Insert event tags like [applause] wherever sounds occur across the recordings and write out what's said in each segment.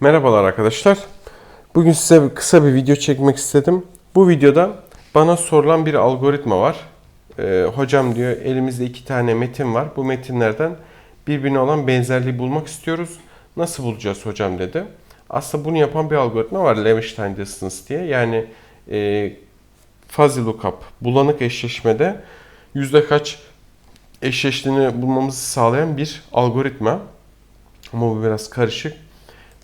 Merhabalar arkadaşlar. Bugün size kısa bir video çekmek istedim. Bu videoda bana sorulan bir algoritma var. Ee, hocam diyor elimizde iki tane metin var. Bu metinlerden birbirine olan benzerliği bulmak istiyoruz. Nasıl bulacağız hocam dedi. Aslında bunu yapan bir algoritma var. Levenshtein distance diye. Yani e, fuzzy lookup, bulanık eşleşmede yüzde kaç eşleştiğini bulmamızı sağlayan bir algoritma. Ama bu biraz karışık.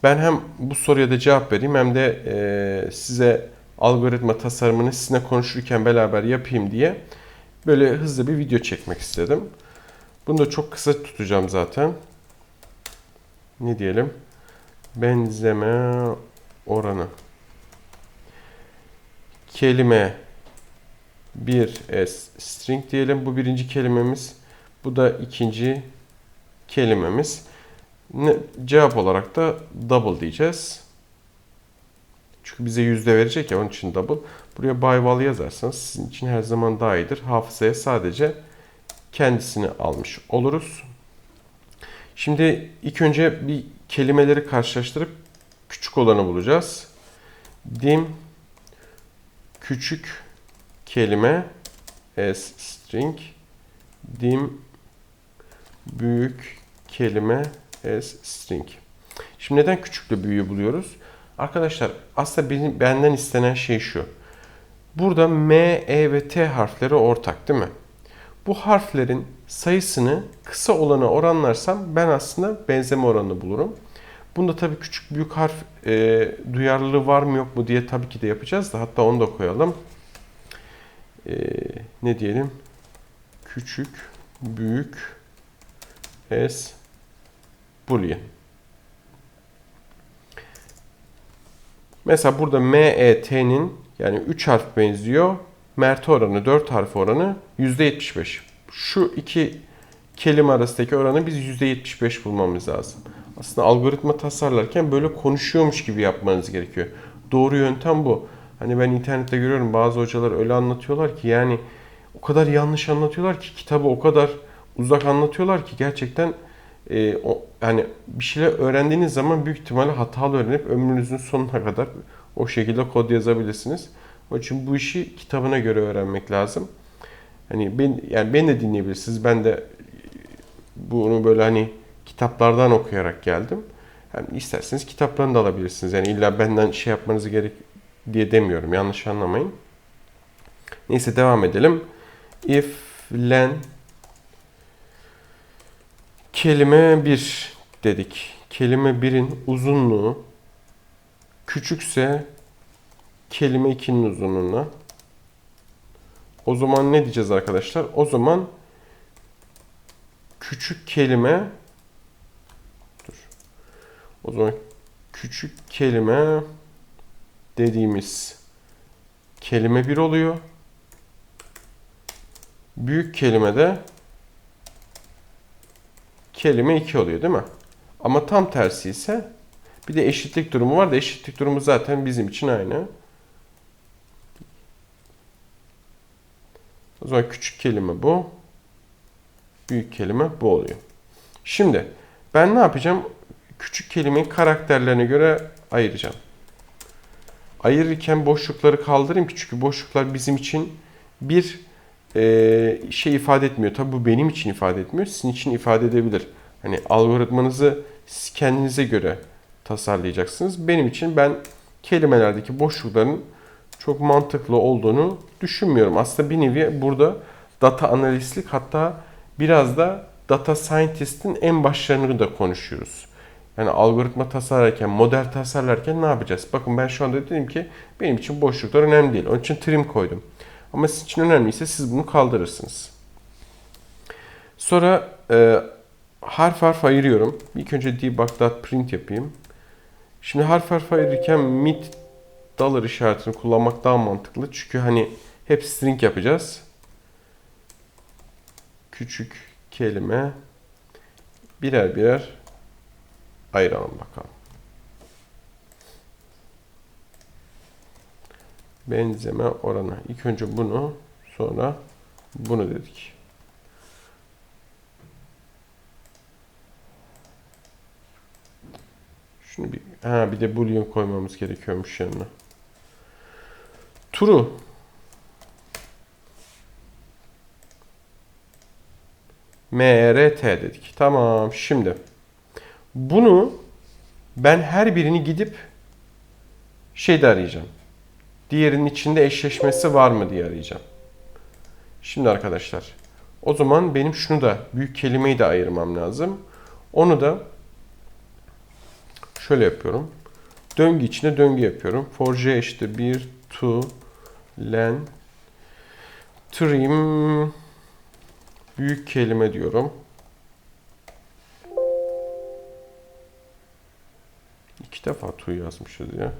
Ben hem bu soruya da cevap vereyim hem de e, size algoritma tasarımını sizinle konuşurken beraber yapayım diye böyle hızlı bir video çekmek istedim. Bunu da çok kısa tutacağım zaten. Ne diyelim? Benzeme oranı. Kelime bir s string diyelim. Bu birinci kelimemiz. Bu da ikinci kelimemiz. Ne, cevap olarak da double diyeceğiz. Çünkü bize yüzde verecek ya onun için double. Buraya by yazarsanız sizin için her zaman daha iyidir. Hafızaya sadece kendisini almış oluruz. Şimdi ilk önce bir kelimeleri karşılaştırıp küçük olanı bulacağız. Dim küçük kelime as string dim büyük kelime string. Şimdi neden küçükle büyüğü buluyoruz? Arkadaşlar aslında benim, benden istenen şey şu. Burada M, E ve T harfleri ortak değil mi? Bu harflerin sayısını kısa olana oranlarsam ben aslında benzeme oranını bulurum. Bunda tabii küçük büyük harf e, duyarlılığı var mı yok mu diye tabii ki de yapacağız da hatta onu da koyalım. E, ne diyelim? Küçük, büyük, S, boolean. Mesela burada M, E, T'nin yani 3 harf benziyor. Mert oranı, 4 harf oranı %75. Şu iki kelime arasındaki oranı biz %75 bulmamız lazım. Aslında algoritma tasarlarken böyle konuşuyormuş gibi yapmanız gerekiyor. Doğru yöntem bu. Hani ben internette görüyorum bazı hocalar öyle anlatıyorlar ki yani o kadar yanlış anlatıyorlar ki kitabı o kadar uzak anlatıyorlar ki gerçekten e, o, yani bir şeyler öğrendiğiniz zaman büyük ihtimalle hatalı öğrenip ömrünüzün sonuna kadar o şekilde kod yazabilirsiniz. Onun için bu işi kitabına göre öğrenmek lazım. Hani ben yani ben de dinleyebilirsiniz. Ben de bunu böyle hani kitaplardan okuyarak geldim. Yani isterseniz kitaplarını da alabilirsiniz. Yani illa benden şey yapmanız gerek diye demiyorum. Yanlış anlamayın. Neyse devam edelim. If len kelime 1 dedik. Kelime 1'in uzunluğu küçükse kelime 2'nin uzunluğuna. O zaman ne diyeceğiz arkadaşlar? O zaman küçük kelime dur. O zaman küçük kelime dediğimiz kelime 1 oluyor. Büyük kelime de kelime 2 oluyor değil mi? Ama tam tersi ise bir de eşitlik durumu var da eşitlik durumu zaten bizim için aynı. O zaman küçük kelime bu. Büyük kelime bu oluyor. Şimdi ben ne yapacağım? Küçük kelimeyi karakterlerine göre ayıracağım. Ayırırken boşlukları kaldırayım ki çünkü boşluklar bizim için bir şey ifade etmiyor. Tabi bu benim için ifade etmiyor. Sizin için ifade edebilir. Hani algoritmanızı kendinize göre tasarlayacaksınız. Benim için ben kelimelerdeki boşlukların çok mantıklı olduğunu düşünmüyorum. Aslında bir nevi burada data analistlik hatta biraz da data scientist'in en başlarını da konuşuyoruz. Yani algoritma tasarlarken, model tasarlarken ne yapacağız? Bakın ben şu anda dedim ki benim için boşluklar önemli değil. Onun için trim koydum. Ama sizin için önemliyse siz bunu kaldırırsınız. Sonra e, harf harf ayırıyorum. İlk önce debug.print yapayım. Şimdi harf harf ayırırken mid dollar işaretini kullanmak daha mantıklı. Çünkü hani hep string yapacağız. Küçük kelime birer birer ayıralım bakalım. Benzeme oranı. İlk önce bunu sonra bunu dedik. Şunu bir ha bir de boolean koymamız gerekiyormuş yanına. True. MRT dedik. Tamam. Şimdi bunu ben her birini gidip şeyde arayacağım. Diğerinin içinde eşleşmesi var mı diye arayacağım. Şimdi arkadaşlar o zaman benim şunu da büyük kelimeyi de ayırmam lazım. Onu da şöyle yapıyorum. Döngü içine döngü yapıyorum. For j eşittir 1 to len trim büyük kelime diyorum. İki defa to yazmışız ya.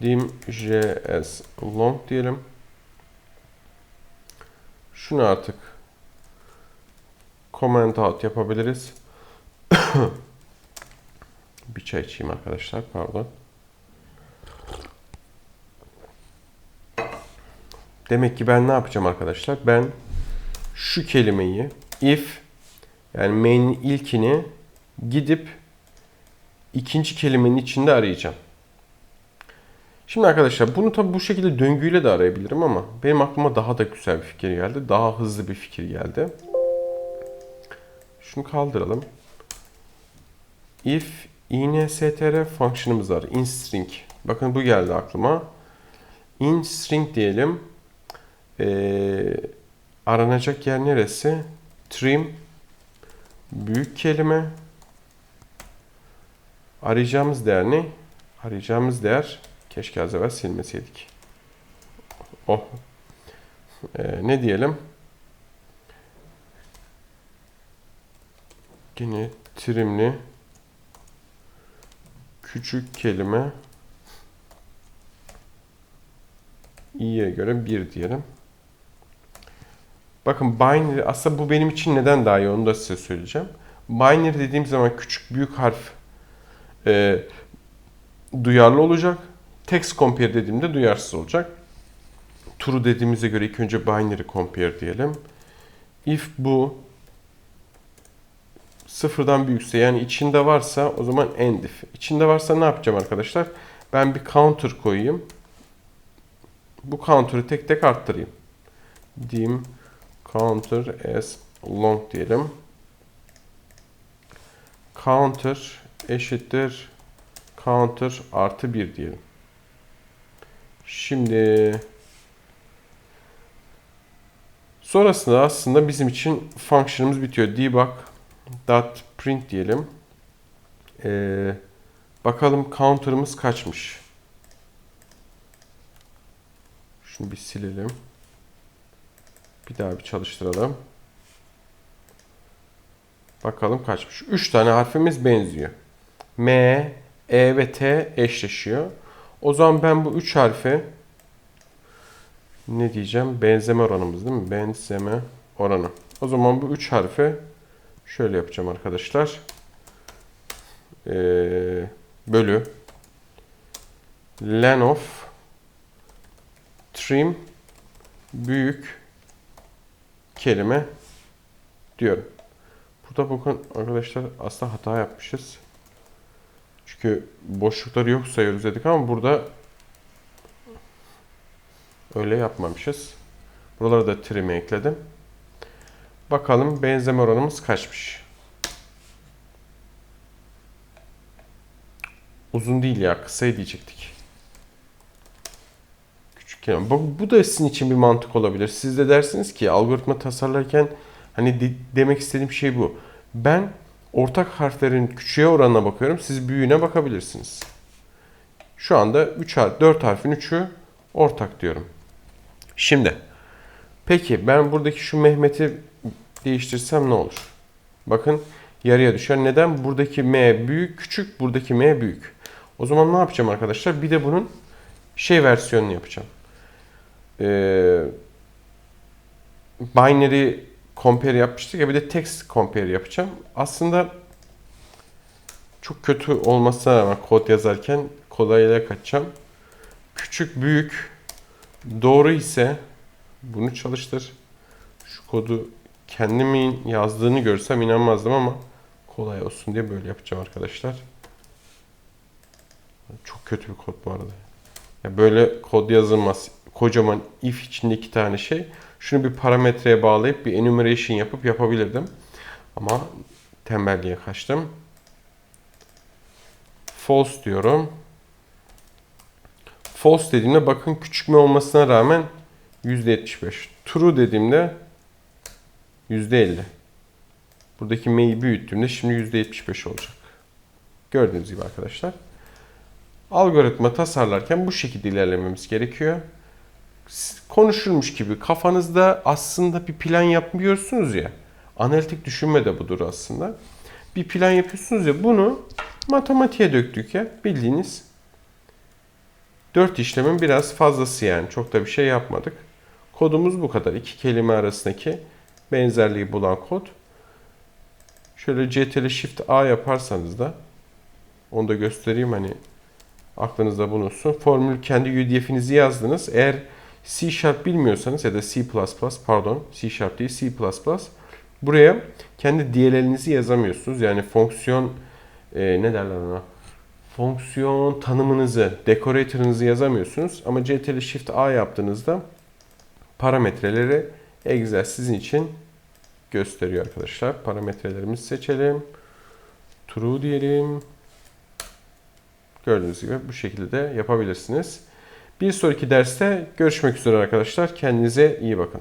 Dim js long diyelim. Şunu artık comment out yapabiliriz. [coughs] Bir çay içeyim arkadaşlar. Pardon. Demek ki ben ne yapacağım arkadaşlar? Ben şu kelimeyi if yani main'in ilkini gidip ikinci kelimenin içinde arayacağım. Şimdi arkadaşlar bunu tabi bu şekilde döngüyle de arayabilirim ama benim aklıma daha da güzel bir fikir geldi. Daha hızlı bir fikir geldi. Şunu kaldıralım. If instr fonksiyonumuz var. instring. Bakın bu geldi aklıma. instring diyelim. Ee, aranacak yer neresi? Trim büyük kelime. Arayacağımız değer ne? Arayacağımız değer keşke az evvel silmeseydik. Oh. Ee, ne diyelim? Yine trimli küçük kelime i'ye göre 1 diyelim. Bakın binary aslında bu benim için neden daha iyi onu da size söyleyeceğim. Binary dediğim zaman küçük büyük harf e, duyarlı olacak. Text compare dediğimde duyarsız olacak. True dediğimize göre ilk önce binary compare diyelim. If bu sıfırdan büyükse yani içinde varsa o zaman end if. İçinde varsa ne yapacağım arkadaşlar? Ben bir counter koyayım. Bu counter'ı tek tek arttırayım. Dim counter as long diyelim. Counter eşittir counter artı 1 diyelim. Şimdi sonrasında aslında bizim için function'ımız bitiyor. Debug dot print diyelim. Ee, bakalım counter'ımız kaçmış. Şunu bir silelim. Bir daha bir çalıştıralım. Bakalım kaçmış. 3 tane harfimiz benziyor. M, E ve T eşleşiyor. O zaman ben bu 3 harfe ne diyeceğim? Benzeme oranımız değil mi? Benzeme oranı. O zaman bu 3 harfe şöyle yapacağım arkadaşlar. Ee, bölü len of trim büyük kelime diyorum. Burada bakın arkadaşlar aslında hata yapmışız. Çünkü boşlukları yok sayıyoruz dedik ama burada öyle yapmamışız. Buraları da trim'e ekledim. Bakalım benzeme oranımız kaçmış. Uzun değil ya kısa diyecektik. Küçük kelime. Bu, bu da sizin için bir mantık olabilir. Siz de dersiniz ki algoritma tasarlarken hani de, demek istediğim şey bu. Ben ortak harflerin küçüğe oranına bakıyorum. Siz büyüğüne bakabilirsiniz. Şu anda 3 harf, 4 harfin 3'ü ortak diyorum. Şimdi peki ben buradaki şu Mehmet'i değiştirsem ne olur? Bakın yarıya düşer. Neden? Buradaki M büyük, küçük, buradaki M büyük. O zaman ne yapacağım arkadaşlar? Bir de bunun şey versiyonunu yapacağım. Ee, binary compare yapmıştık ya bir de text compare yapacağım. Aslında çok kötü olmasına rağmen kod yazarken kolaylığa kaçacağım. Küçük, büyük, doğru ise bunu çalıştır. Şu kodu kendimin yazdığını görsem inanmazdım ama kolay olsun diye böyle yapacağım arkadaşlar. Çok kötü bir kod bu arada. Ya böyle kod yazılmaz. Kocaman if içinde iki tane şey. Şunu bir parametreye bağlayıp bir enumeration yapıp yapabilirdim. Ama tembelliğe kaçtım. False diyorum. False dediğimde bakın küçükme olmasına rağmen %75. True dediğimde %50. Buradaki m'yi büyüttüğümde şimdi %75 olacak. Gördüğünüz gibi arkadaşlar. Algoritma tasarlarken bu şekilde ilerlememiz gerekiyor. Konuşulmuş gibi kafanızda aslında bir plan yapmıyorsunuz ya. Analitik düşünme de budur aslında. Bir plan yapıyorsunuz ya bunu matematiğe döktük ya bildiğiniz. 4 işlemin biraz fazlası yani. Çok da bir şey yapmadık. Kodumuz bu kadar. İki kelime arasındaki benzerliği bulan kod. Şöyle CTRL Shift A yaparsanız da onu da göstereyim hani aklınızda bulunsun. Formül kendi UDF'inizi yazdınız. Eğer C Sharp bilmiyorsanız ya da C++ pardon C Sharp değil C++ buraya kendi DLL'inizi yazamıyorsunuz. Yani fonksiyon e, ne derler ona? Fonksiyon tanımınızı, decorator'ınızı yazamıyorsunuz. Ama CTRL Shift A yaptığınızda parametreleri Excel sizin için gösteriyor arkadaşlar. Parametrelerimizi seçelim. True diyelim. Gördüğünüz gibi bu şekilde de yapabilirsiniz. Bir sonraki derste görüşmek üzere arkadaşlar. Kendinize iyi bakın.